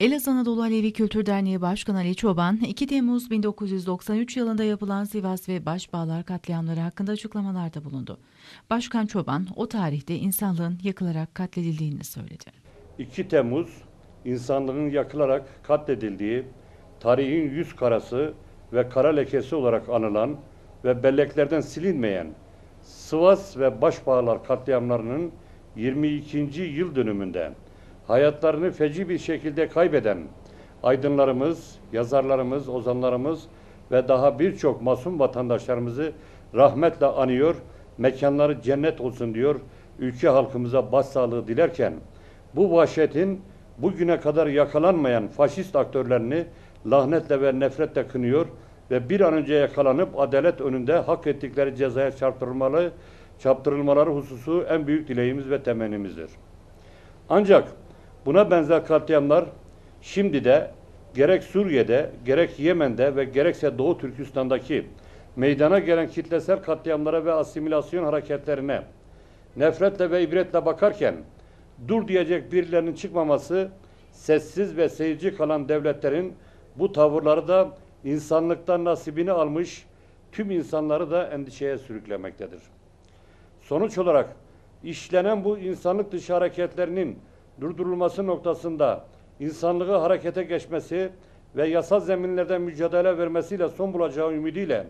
Elazığ Anadolu Alevi Kültür Derneği Başkanı Ali Çoban, 2 Temmuz 1993 yılında yapılan Sivas ve Başbağlar katliamları hakkında açıklamalarda bulundu. Başkan Çoban, o tarihte insanlığın yakılarak katledildiğini söyledi. 2 Temmuz insanlığın yakılarak katledildiği tarihin yüz karası ve kara lekesi olarak anılan ve belleklerden silinmeyen Sivas ve Başbağlar katliamlarının 22. yıl dönümünde hayatlarını feci bir şekilde kaybeden aydınlarımız, yazarlarımız, ozanlarımız ve daha birçok masum vatandaşlarımızı rahmetle anıyor, mekanları cennet olsun diyor, ülke halkımıza başsağlığı dilerken bu vahşetin bugüne kadar yakalanmayan faşist aktörlerini lahnetle ve nefretle kınıyor ve bir an önce yakalanıp adalet önünde hak ettikleri cezaya çarptırılmalı, çarptırılmaları hususu en büyük dileğimiz ve temennimizdir. Ancak buna benzer katliamlar şimdi de gerek Suriye'de, gerek Yemen'de ve gerekse Doğu Türkistan'daki meydana gelen kitlesel katliamlara ve asimilasyon hareketlerine nefretle ve ibretle bakarken dur diyecek birilerinin çıkmaması, sessiz ve seyirci kalan devletlerin bu tavırları da insanlıktan nasibini almış tüm insanları da endişeye sürüklemektedir. Sonuç olarak işlenen bu insanlık dışı hareketlerinin durdurulması noktasında insanlığı harekete geçmesi ve yasal zeminlerde mücadele vermesiyle son bulacağı ümidiyle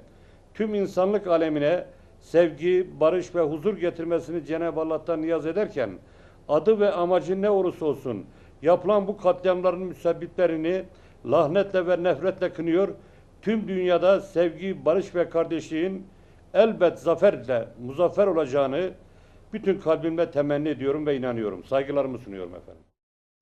tüm insanlık alemine sevgi, barış ve huzur getirmesini Cenab-ı Allah'tan niyaz ederken adı ve amacı ne olursa olsun yapılan bu katliamların müsebbiplerini lahnetle ve nefretle kınıyor. Tüm dünyada sevgi, barış ve kardeşliğin elbet zaferle muzaffer olacağını bütün kalbimle temenni ediyorum ve inanıyorum. Saygılarımı sunuyorum efendim.